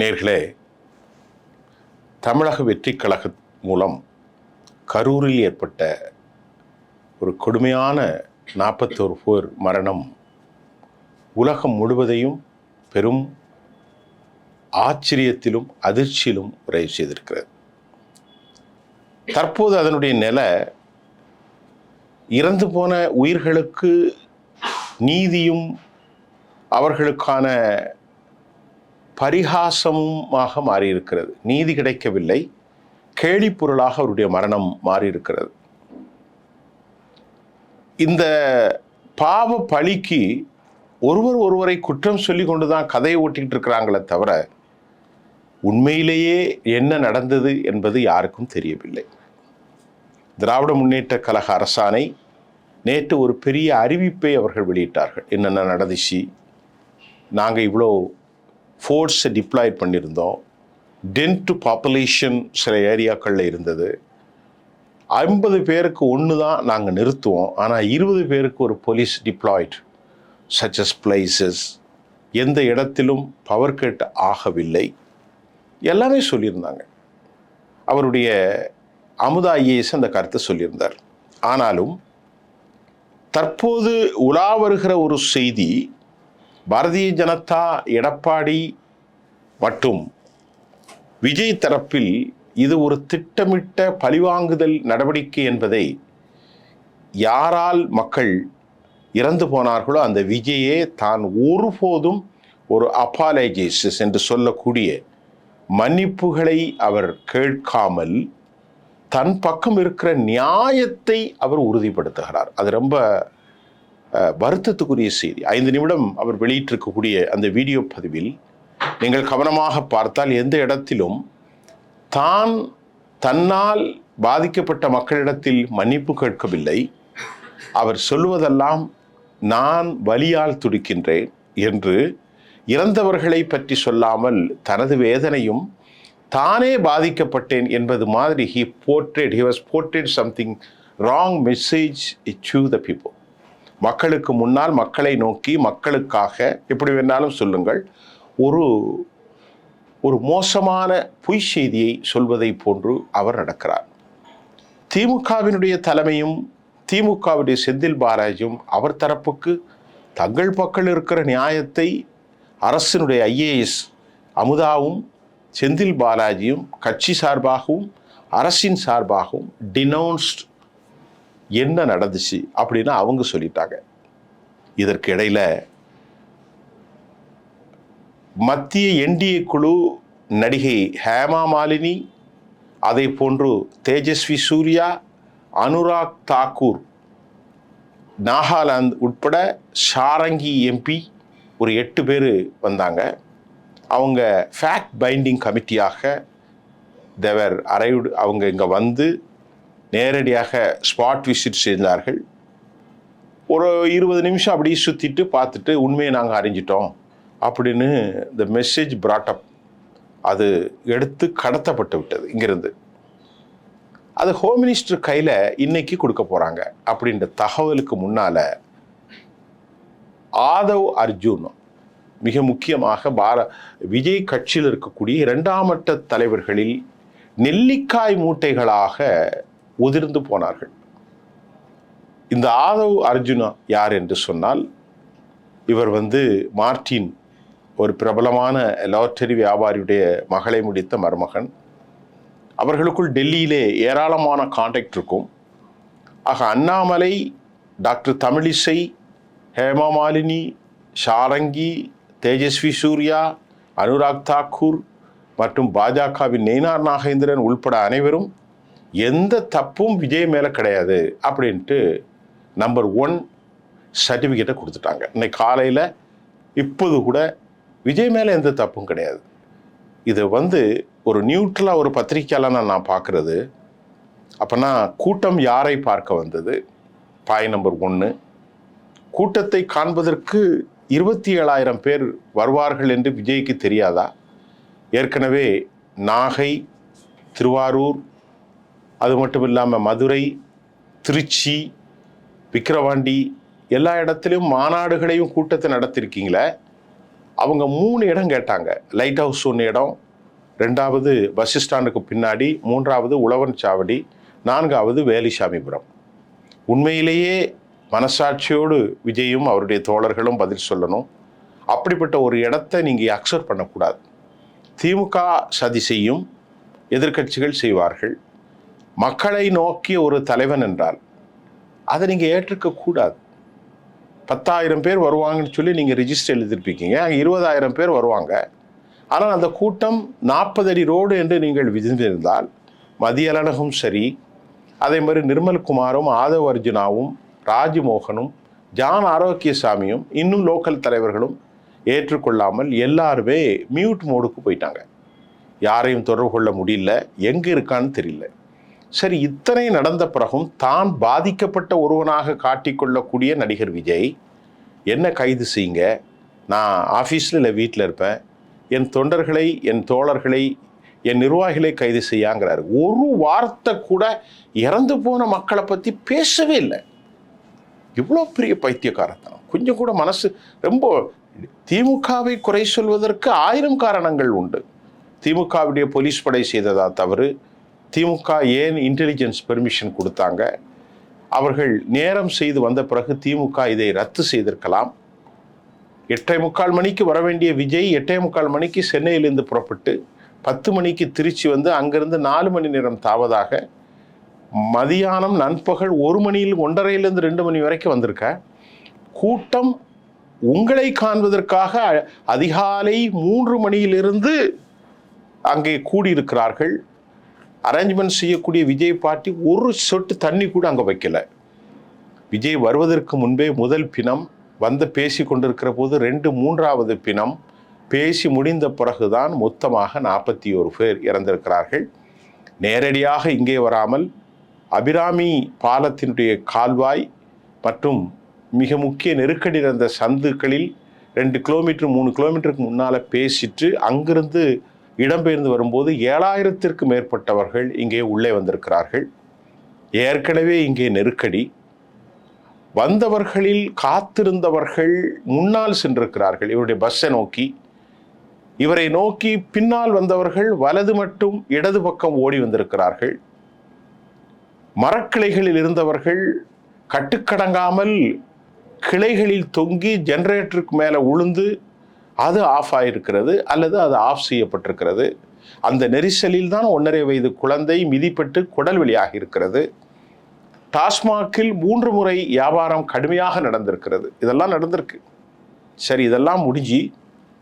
நேர்களே தமிழக வெற்றி கழக மூலம் கரூரில் ஏற்பட்ட ஒரு கொடுமையான நாற்பத்தோரு பேர் மரணம் உலகம் முழுவதையும் பெரும் ஆச்சரியத்திலும் அதிர்ச்சியிலும் உரை செய்திருக்கிறது. தற்போது அதனுடைய நிலை இறந்து போன உயிர்களுக்கு நீதியும் அவர்களுக்கான பரிகாசமாக மாறியிருக்கிறது. நீதி கிடைக்கவில்லை. கேலிப்பொருளாக அவருடைய மரணம் மாறியிருக்கிறது. இந்த பாவ பழிக்கு ஒருவர் ஒருவரை குற்றம் சொல்லி கொண்டு தான் கதையை ஓட்டிக்கிட்டு இருக்கிறாங்களே தவிர உண்மையிலேயே என்ன நடந்தது என்பது யாருக்கும் தெரியவில்லை. திராவிட முன்னேற்ற கழக அரசாணை நேற்று ஒரு பெரிய அறிவிப்பை அவர்கள் வெளியிட்டார்கள். என்னென்ன நடந்துச்சு? நாங்கள் இவ்வளோ ஃபோர்ஸை டிப்ளாய் பண்ணியிருந்தோம் டென் டு பாப்புலேஷன் சில ஏரியாக்களில் இருந்தது. ஐம்பது பேருக்கு ஒன்று தான் நாங்கள் நிறுத்துவோம். ஆனால் இருபது பேருக்கு ஒரு போலீஸ் டிப்ளாய்ட் சச்சஸ் பிளேசஸ் எந்த இடத்திலும் பவர் கட் ஆகவில்லை. எல்லாமே சொல்லியிருந்தாங்க. அவருடைய அமுதா ஐஏஎஸ் அந்த கருத்தை சொல்லியிருந்தார். ஆனாலும் தற்போது உலா வருகிற ஒரு செய்தி பாரதிய ஜனதா எடப்பாடி மற்றும் விஜய் தரப்பில் இது ஒரு திட்டமிட்ட பழிவாங்குதல் நடவடிக்கை என்பதை யாரால் மக்கள் இறந்து போனார்களோ அந்த விஜயே தான் ஒருபோதும் ஒரு அப்பாலஜைசஸ் என்று சொல்லக்கூடிய மன்னிப்புகளை அவர் கேட்காமல் தன் பக்கம் இருக்கிற நியாயத்தை அவர் உறுதிப்படுத்துகிறார். அது ரொம்ப வருத்தத்துக்குரிய செய்தி. ஐந்து நிமிடம் அவர் வெளியிட்டிருக்கக்கூடிய அந்த வீடியோ பதிவில் நீங்கள் கவனமாக பார்த்தால் எந்த இடத்திலும் தான் தன்னால் பாதிக்கப்பட்ட மக்களிடத்தில் மன்னிப்பு கேட்கவில்லை. அவர் சொல்லுவதெல்லாம் நான் வலியால் துடிக்கின்றேன் என்று இறந்தவர்களை பற்றி சொல்லாமல் தனது வேதனையும் தானே பாதிக்கப்பட்டேன் என்பது மாதிரி he portrayed he was portrayed something wrong message to the people மக்களுக்கு முன்னால் மக்களை நோக்கி மக்களுக்காக எப்படி வேணாலும் சொல்லுங்கள். ஒரு ஒரு மோசமான பொய் செய்தியை சொல்வதை போன்று அவர் நடக்கிறார். திமுகவினுடைய தலைமையும் திமுகவுடைய செந்தில் பாலாஜியும் அவர் தரப்புக்கு தங்கள் பக்கம் இருக்கிற நியாயத்தை அரசினுடைய ஐஏஎஸ் அமுதாவும் செந்தில் பாலாஜியும் கட்சி சார்பாகவும் அரசின் சார்பாகவும் டினவுன்ஸ்ட் என்ன நடந்துச்சு அப்படின்னு அவங்க சொல்லிட்டாங்க. இதற்கு மத்திய என்டிஏ குழு நடிகை ஹேமா மாலினி அதை போன்று தேஜஸ்வி சூர்யா அனுராக் தாக்கூர் நாகாலாந்து உட்பட ஷாரங்கி எம்பி ஒரு எட்டு பேர் வந்தாங்க. அவங்க ஃபேக்ட் பைண்டிங் கமிட்டியாக தேவர் அரைவுடு அவங்க இங்கே வந்து நேரடியாக ஸ்பாட் விசிட் செய்தார்கள். ஒரு இருபது நிமிஷம் அப்படியே சுற்றிட்டு பார்த்துட்டு உண்மையை நாங்கள் அறிஞ்சிட்டோம் அப்படின்னு இந்த மெசேஜ் பிராட்டப் அது எடுத்து கடத்தப்பட்டு விட்டது இங்கிருந்து. அது ஹோம் மினிஸ்டர் கையில் இன்னைக்கு கொடுக்க போகிறாங்க அப்படின்ற தகவலுக்கு முன்னால் ஆதவ் அர்ஜுன் மிக முக்கியமாக பார விஜய் கட்சியில் இருக்கக்கூடிய இரண்டாம் மட்ட தலைவர்களில் நெல்லிக்காய் மூட்டைகளாக உதிர்ந்து போனார்கள். இந்த ஆதவ் அர்ஜுனா யார் என்று சொன்னால் இவர் வந்து மார்டின் ஒரு பிரபலமான லாட்டரி வியாபாரியுடைய மகளை முடித்த மருமகன். அவர்களுக்குள் டெல்லியிலே ஏராளமான கான்டாக்ட் இருக்கும். ஆக அண்ணாமலை டாக்டர் தமிழிசை ஹேமா மாலினி ஷாரங்கி தேஜஸ்வி சூர்யா அனுராக் தாக்கூர் மற்றும் பாஜகவின் நெய்னார் நாகேந்திரன் உள்பட அனைவரும் எந்த தப்பும் விஜய் மேலே கிடையாது அப்படின்ட்டு நம்பர் ஒன் சர்டிஃபிகேட்டை கொடுத்துட்டாங்க. இன்னைக்கு காலையில் இப்போது கூட விஜய் மேலே எந்த தப்பும் கிடையாது. இது வந்து ஒரு நியூட்ரலாக ஒரு பத்திரிக்கையாளனா நான் பார்க்குறது. அப்போனா கூட்டம் யாரை பார்க்க வந்தது? பாய் நம்பர் ஒன்று கூட்டத்தை காண்பதற்கு இருபத்தி ஏழாயிரம் பேர் வருவார்கள் என்று விஜய்க்கு தெரியாதா? ஏற்கனவே நாகை திருவாரூர் அது மட்டும் இல்லாமல் மதுரை திருச்சி விக்கிரவாண்டி எல்லா இடத்துலையும் மாநாடுகளையும் கூட்டத்தை நடத்திருக்கீங்களே? அவங்க மூணு இடம் கேட்டாங்க. லைட் ஹவுஸ் ஒன்று இடம் ரெண்டாவது பஸ் ஸ்டாண்டுக்கு பின்னாடி மூன்றாவது உழவன் சாவடி நான்காவது வேலிசாமிபுரம். உண்மையிலேயே மனசாட்சியோடு விஜயும் அவருடைய தோழர்களும் பதில் சொல்லணும். அப்படிப்பட்ட ஒரு இடத்தை நீங்கள் அக்செப்ட் பண்ணக்கூடாது. திமுக சதி செய்யும் எதிர்க்கட்சிகள் செய்வார்கள். மக்களை நோக்கிய ஒரு தலைவன் என்றால் அதை நீங்கள் ஏற்றுக்கக்கூடாது பத்தாயிரம் பேர் வருவாங்கன்னு சொல்லி நீங்கள் ரிஜிஸ்டர் எழுதியிருப்பீங்க அங்கே இருபதாயிரம் பேர் வருவாங்க. ஆனால் அந்த கூட்டம் நாற்பது அடி ரோடு என்று நீங்கள் விதிந்திருந்தால் மதியலனகும் சரி. அதே மாதிரி நிர்மல்குமாரும் ஆதவ் அர்ஜுனாவும் ராஜ்மோகனும் ஜான் ஆரோக்கியசாமியும் இன்னும் லோக்கல் தலைவர்களும் ஏற்றுக்கொள்ளாமல் எல்லாருமே மியூட் மோடுக்கு போயிட்டாங்க. யாரையும் தொடர்பு கொள்ள முடியல. எங்கே இருக்கான்னு தெரியல. சரி இத்தனை நடந்த பிறகும் தான் பாதிக்கப்பட்ட ஒருவனாக காட்டிக்கொள்ளக்கூடிய நடிகர் விஜய் என்ன கைது செய்யுங்க? நான் ஆஃபீஸில் இல்லை வீட்டில் இருப்பேன். என் தொண்டர்களை என் தோழர்களை என் நிர்வாகிகளை கைது செய்யாங்கிறாரு. ஒரு வார்த்தை கூட இறந்து போன மக்களை பற்றி பேசவே இல்லை. இவ்வளோ பெரிய பைத்தியக்காரத்தனம். கொஞ்சம் கூட மனசு ரொம்ப திமுகவை குறை சொல்வதற்கு ஆயிரம் காரணங்கள் உண்டு. திமுகவுடைய போலீஸ் படை செய்ததா தவறு திமுக ஏன் இன்டெலிஜென்ஸ் பெர்மிஷன் கொடுத்தாங்க? அவர்கள் நேரம் செய்து வந்த பிறகு திமுக இதை ரத்து செய்திருக்கலாம். எட்டே முக்கால் மணிக்கு வர வேண்டிய விஜய் எட்டே முக்கால் மணிக்கு சென்னையிலிருந்து புறப்பட்டு பத்து மணிக்கு திருச்சி வந்து அங்கிருந்து நாலு மணி நேரம் தாவதாக மதியானம் நண்பகல் ஒரு மணியில் ஒன்றரையிலிருந்து ரெண்டு மணி வரைக்கும் வந்திருக்க. கூட்டம் உங்களை காண்பதற்காக அதிகாலை மூன்று மணியிலிருந்து அங்கே கூடியிருக்கிறார்கள். அரேஞ்ச்மெண்ட் செய்யக்கூடிய விஜய் பாட்டி ஒரு சொட்டு தண்ணி கூட அங்கே வைக்கல. விஜய் வருவதற்கு முன்பே முதல் பிணம் வந்து பேசி கொண்டிருக்கிற போது ரெண்டு மூன்றாவது பிணம் பேசி முடிந்த பிறகுதான் மொத்தமாக நாற்பத்தி ஒரு பேர் இறந்திருக்கிறார்கள். நேரடியாக இங்கே வராமல் அபிராமி பாலத்தினுடைய கால்வாய் மற்றும் மிக முக்கிய நெருக்கடி இருந்த சந்துக்களில் ரெண்டு கிலோமீட்டர் மூணு கிலோமீட்டருக்கு முன்னால் பேசிட்டு அங்கிருந்து இடம்பெயர்ந்து வரும்போது ஏழாயிரத்திற்கு மேற்பட்டவர்கள் இங்கே உள்ளே வந்திருக்கிறார்கள். ஏற்கனவே இங்கே நெருக்கடி. வந்தவர்களில் காத்திருந்தவர்கள் முன்னால் சென்றிருக்கிறார்கள். இவருடைய பஸ்ஸை நோக்கி. இவரை நோக்கி பின்னால் வந்தவர்கள் வலது மட்டும் இடது பக்கம் ஓடி வந்திருக்கிறார்கள். மரக்கிளைகளில் இருந்தவர்கள் கட்டுக்கடங்காமல் கிளைகளில் தொங்கி ஜெனரேட்டருக்கு மேலே உளுந்து அது ஆஃப் ஆகிருக்கிறது அல்லது அது ஆஃப் செய்யப்பட்டிருக்கிறது. அந்த நெரிசலில் தான் ஒன்றரை வயது குழந்தை மிதிப்பட்டு குடல் வெளியாகி இருக்கிறது. டாஸ்மாகில் மூன்று முறை வியாபாரம் கடுமையாக நடந்திருக்கிறது. இதெல்லாம் நடந்திருக்கு. சரி இதெல்லாம் முடிஞ்சு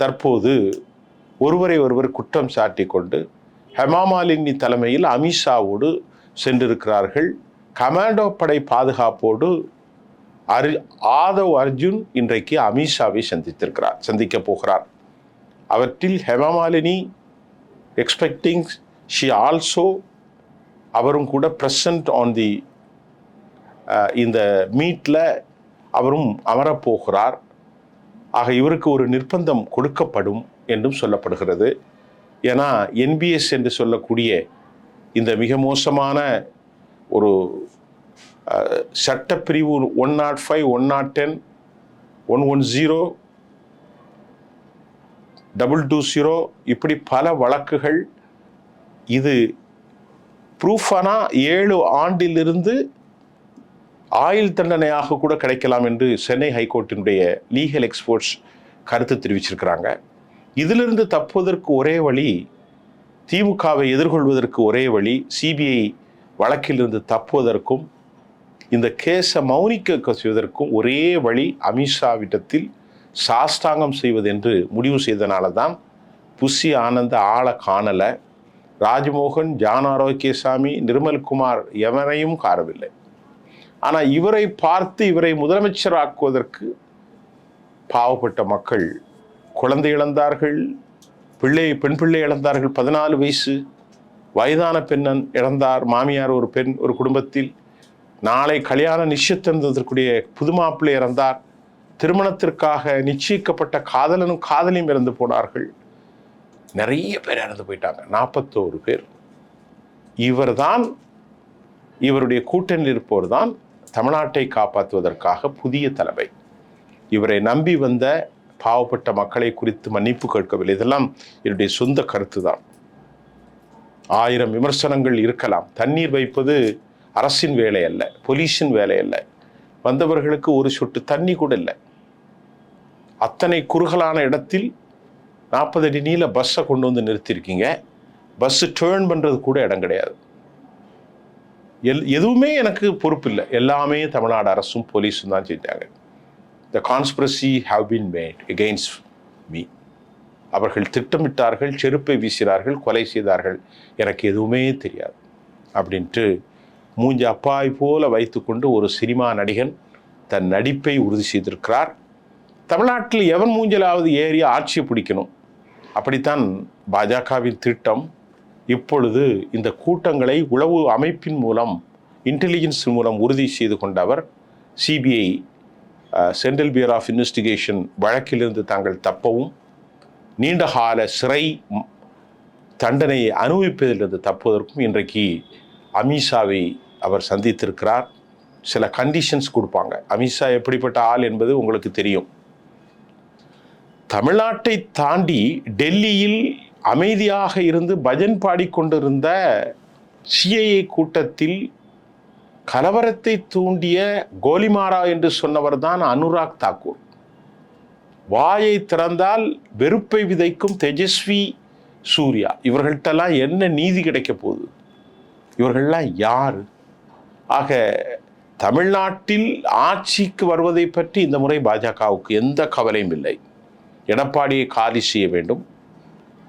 தற்போது ஒருவரை ஒருவர் குற்றம் சாட்டி கொண்டு ஹெமாமாலினி தலைமையில் அமித்ஷாவோடு சென்றிருக்கிறார்கள். கமாண்டோ படை பாதுகாப்போடு அரு ஆதவ் அர்ஜுன் இன்றைக்கு அமித்ஷாவை சந்தித்திருக்கிறார் சந்திக்க போகிறார். அவற்றில் ஹெமமாலினி எக்ஸ்பெக்டிங் ஷி ஆல்சோ அவரும் கூட ப்ரெசன்ட் ஆன் தி இந்த மீட்டில் அவரும் அமரப்போகிறார் ஆக இவருக்கு ஒரு நிர்பந்தம் கொடுக்கப்படும் என்றும் சொல்லப்படுகிறது. ஏன்னா என்பிஎஸ் என்று சொல்லக்கூடிய இந்த மிக மோசமான ஒரு சட்டப்பிரிவு one naught five one naught ten one one zero double two zero இப்படி பல வழக்குகள். இது ப்ரூஃபானா ஏழு ஆண்டிலிருந்து ஆயுள் தண்டனையாக கூட கிடைக்கலாம் என்று சென்னை ஹைகோர்ட்டினுடைய லீகல் எக்ஸ்போர்ட்ஸ் கருத்து தெரிவிச்சிருக்கிறாங்க. இதிலிருந்து தப்புவதற்கு ஒரே வழி திமுகவை எதிர்கொள்வதற்கு ஒரே வழி சிபிஐ வழக்கிலிருந்து தப்புவதற்கும் இந்த கேஸை மௌனிக்க செய்வதற்கும் ஒரே வழி அமித்ஷாவிடத்தில் சாஷ்டாங்கம் செய்வது என்று முடிவு செய்தனால தான் புஷி ஆனந்த ஆளை காணலை. ராஜ்மோகன் ஜான் ஆரோக்கியசாமி நிர்மல்குமார் எவரையும் காணவில்லை. ஆனால் இவரை பார்த்து இவரை முதலமைச்சராக்குவதற்கு பாவப்பட்ட மக்கள் குழந்தை இழந்தார்கள் பிள்ளை பெண் பிள்ளை இழந்தார்கள் பதினாலு வயசு வயதான பெண்ணன் இழந்தார் மாமியார் ஒரு பெண் ஒரு குடும்பத்தில் நாளை கல்யாண நிச்சயத்திருந்ததற்குரிய புது மாப்பிள்ளை இறந்தார். திருமணத்திற்காக நிச்சயிக்கப்பட்ட காதலனும் காதலியும் இறந்து போனார்கள். நிறைய பேர் இறந்து போயிட்டாங்க. நாற்பத்தோரு பேர். இவர்தான் இவருடைய கூட்டணியில் இருப்பவர் தான் தமிழ்நாட்டை காப்பாற்றுவதற்காக புதிய தலைமை. இவரை நம்பி வந்த பாவப்பட்ட மக்களை குறித்து மன்னிப்பு கேட்கவில்லை. இதெல்லாம் என்னுடைய சொந்த கருத்து தான் ஆயிரம் விமர்சனங்கள் இருக்கலாம். தண்ணீர் வைப்பது அரசின் வேலை அல்ல போலீஸின் வேலை அல்ல. வந்தவர்களுக்கு ஒரு சொட்டு தண்ணி கூட இல்லை. அத்தனை குறுகலான இடத்தில் நாற்பது அடி நீள பஸ்ஸை கொண்டு வந்து நிறுத்தியிருக்கீங்க. பஸ்ஸு டேர்ன் பண்ணுறது கூட இடம் கிடையாது. எல் எதுவுமே எனக்கு பொறுப்பு இல்லை. எல்லாமே தமிழ்நாடு அரசும் போலீஸும் தான் செஞ்சாங்க the conspiracy have been made against me அவர்கள் திட்டமிட்டார்கள் செருப்பை வீசினார்கள் கொலை செய்தார்கள். எனக்கு எதுவுமே தெரியாது. அப்படின்ட்டு மூஞ்சி அப்பாய் போல வைத்துக்கொண்டு ஒரு சினிமா நடிகன் தன் நடிப்பை உறுதி செய்திருக்கிறார். தமிழ்நாட்டில் எவன் மூஞ்சலாவது ஏறி ஆட்சியை பிடிக்கணும்? அப்படித்தான் பாஜகவின் திட்டம். இப்பொழுது இந்த கூட்டங்களை உளவு அமைப்பின் மூலம் இன்டெலிஜென்ஸ் மூலம் உறுதி செய்து கொண்டவர் CBI central bureau of investigation வழக்கிலிருந்து தாங்கள் தப்பவும் நீண்டகால சிறை தண்டனையை அனுபவிப்பதிலிருந்து தப்புவதற்கும் இன்றைக்கு அமித்ஷாவை அவர் சந்தித்திருக்கிறார். சில கண்டிஷன்ஸ் கொடுப்பாங்க. அமித்ஷா எப்படிப்பட்ட ஆள் என்பது உங்களுக்கு தெரியும். தமிழ்நாட்டை தாண்டி டெல்லியில் அமைதியாக இருந்து பஜன் பாடிக்கொண்டிருந்த சிஐஏ கூட்டத்தில் கலவரத்தை தூண்டிய கோலிமாரா என்று சொன்னவர் தான் அனுராக் தாக்கூர். வாயை திறந்தால் வெறுப்பை விதைக்கும் தேஜஸ்வி சூர்யா. இவர்கள்ட்டெல்லாம் என்ன நீதி கிடைக்க போகுது? இவர்கள்லாம் யார்? ஆக தமிழ்நாட்டில் ஆட்சிக்கு வருவதை பற்றி இந்த முறை பாஜகவுக்கு எந்த கவலையும் இல்லை. எடப்பாடியை காலி செய்ய வேண்டும்.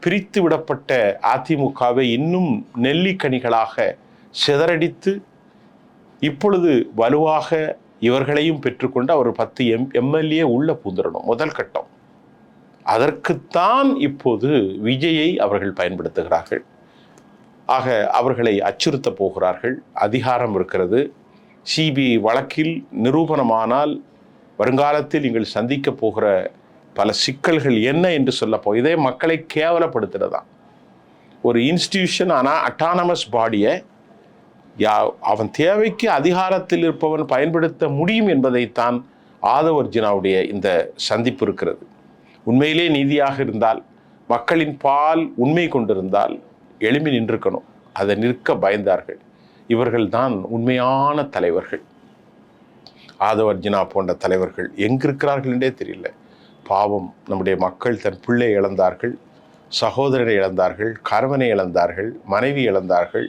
பிரித்து விடப்பட்ட அதிமுகவை இன்னும் நெல்லிக்கனிகளாக சிதறடித்து இப்பொழுது வலுவாக இவர்களையும் பெற்றுக்கொண்டு அவர் பத்து எம் எம்எல்ஏ உள்ள பூந்துடணும் முதல் கட்டம். அதற்குத்தான் இப்போது விஜயை அவர்கள் பயன்படுத்துகிறார்கள். ஆக அவர்களை அச்சுறுத்த போகிறார்கள். அதிகாரம் இருக்கிறது. சிபிஐ வழக்கில் நிரூபணமானால் வருங்காலத்தில் நீங்கள் சந்திக்க போகிற பல சிக்கல்கள் என்ன என்று சொல்லப்போ இதே மக்களை கேவலப்படுத்துறதான். ஒரு இன்ஸ்டிடியூஷன் ஆனால் அட்டானமஸ் பாடியை யா அவன் தேவைக்கு அதிகாரத்தில் இருப்பவன் பயன்படுத்த முடியும் என்பதைத்தான் ஆதவர்ஜுனாவுடைய இந்த சந்திப்பு இருக்கிறது. உண்மையிலே நீதியாக இருந்தால் மக்களின் பால் உண்மை கொண்டிருந்தால் எழுமி நின்றிருக்கணும். அதை நிற்க பயந்தார்கள். இவர்கள் தான் உண்மையான தலைவர்கள். ஆதவர்ஜினா போன்ற தலைவர்கள் எங்கிருக்கிறார்கள் என்றே தெரியல. பாவம் நம்முடைய மக்கள் தன் பிள்ளை இழந்தார்கள் சகோதரனை இழந்தார்கள் கணவனை இழந்தார்கள் மனைவி இழந்தார்கள்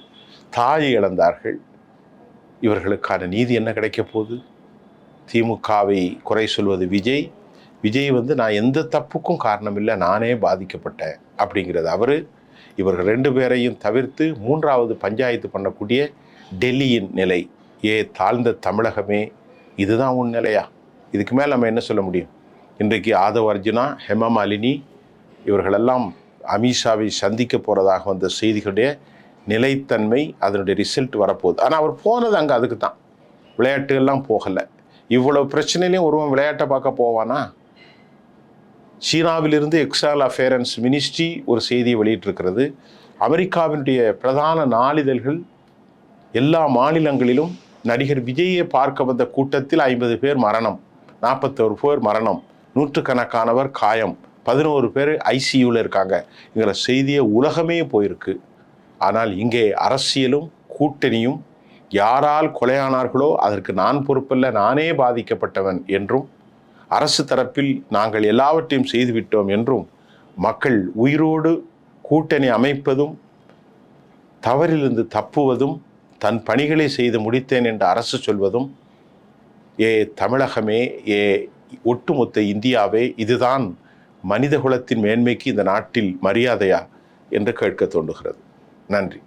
தாயை இழந்தார்கள். இவர்களுக்கான நீதி என்ன கிடைக்க போகுது? திமுகவை குறை சொல்வது விஜய். விஜய் வந்து நான் எந்த தப்புக்கும் காரணம் இல்லை நானே பாதிக்கப்பட்டேன் அப்படிங்கிறது அவர். இவர்கள் ரெண்டு பேரையும் தவிர்த்து மூன்றாவது பஞ்சாயத்து பண்ணக்கூடிய டெல்லியின் நிலை. ஏ தாழ்ந்த தமிழகமே இதுதான் உன் நிலையா? இதுக்கு மேல் நம்ம என்ன சொல்ல முடியும்? இன்றைக்கு ஆதவ் அர்ஜுனா ஹெமமாலினி இவர்களெல்லாம் அமித்ஷாவை சந்திக்க போகிறதாக வந்த செய்திகளுடைய நிலைத்தன்மை அதனுடைய ரிசல்ட் வரப்போகுது. ஆனால் அவர் போனது அங்கே அதுக்கு தான் விளையாட்டுகள்லாம் போகலை. இவ்வளோ பிரச்சனையிலையும் ஒருவன் விளையாட்டை பார்க்க போவானா? சீனாவிலிருந்து எக்ஸால் அஃபேரன்ஸ் மினிஸ்ட்ரி ஒரு செய்தியை வெளியிட்டிருக்கிறது. அமெரிக்காவினுடைய பிரதான நாளிதழ்கள் எல்லா மாநிலங்களிலும் நடிகர் விஜயை பார்க்க வந்த கூட்டத்தில் ஐம்பது பேர் மரணம் நாற்பத்தோரு பேர் மரணம் நூற்றுக்கணக்கானவர் காயம் பதினோரு பேர் ஐசியூவில் இருக்காங்க. என்கிற செய்தியை உலகமே போயிருக்கு. ஆனால் இங்கே அரசியலும் கூட்டணியும் யாரால் கொலையானார்களோ அதற்கு நான் பொறுப்பல்ல நானே பாதிக்கப்பட்டவன் என்றும் அரசு தரப்பில் நாங்கள் எல்லாவற்றையும் செய்துவிட்டோம் என்றும் மக்கள் உயிரோடு கூட்டணி அமைப்பதும் தவறிலிருந்து தப்புவதும் தன் பணிகளை செய்து முடித்தேன் என்று அரசு சொல்வதும் ஏ தமிழகமே ஏ ஒட்டுமொத்த இந்தியாவே இதுதான் மனிதகுலத்தின் மேன்மைக்கு இந்த நாட்டில் மரியாதையா என்று கேட்க தோன்றுகிறது. நன்றி.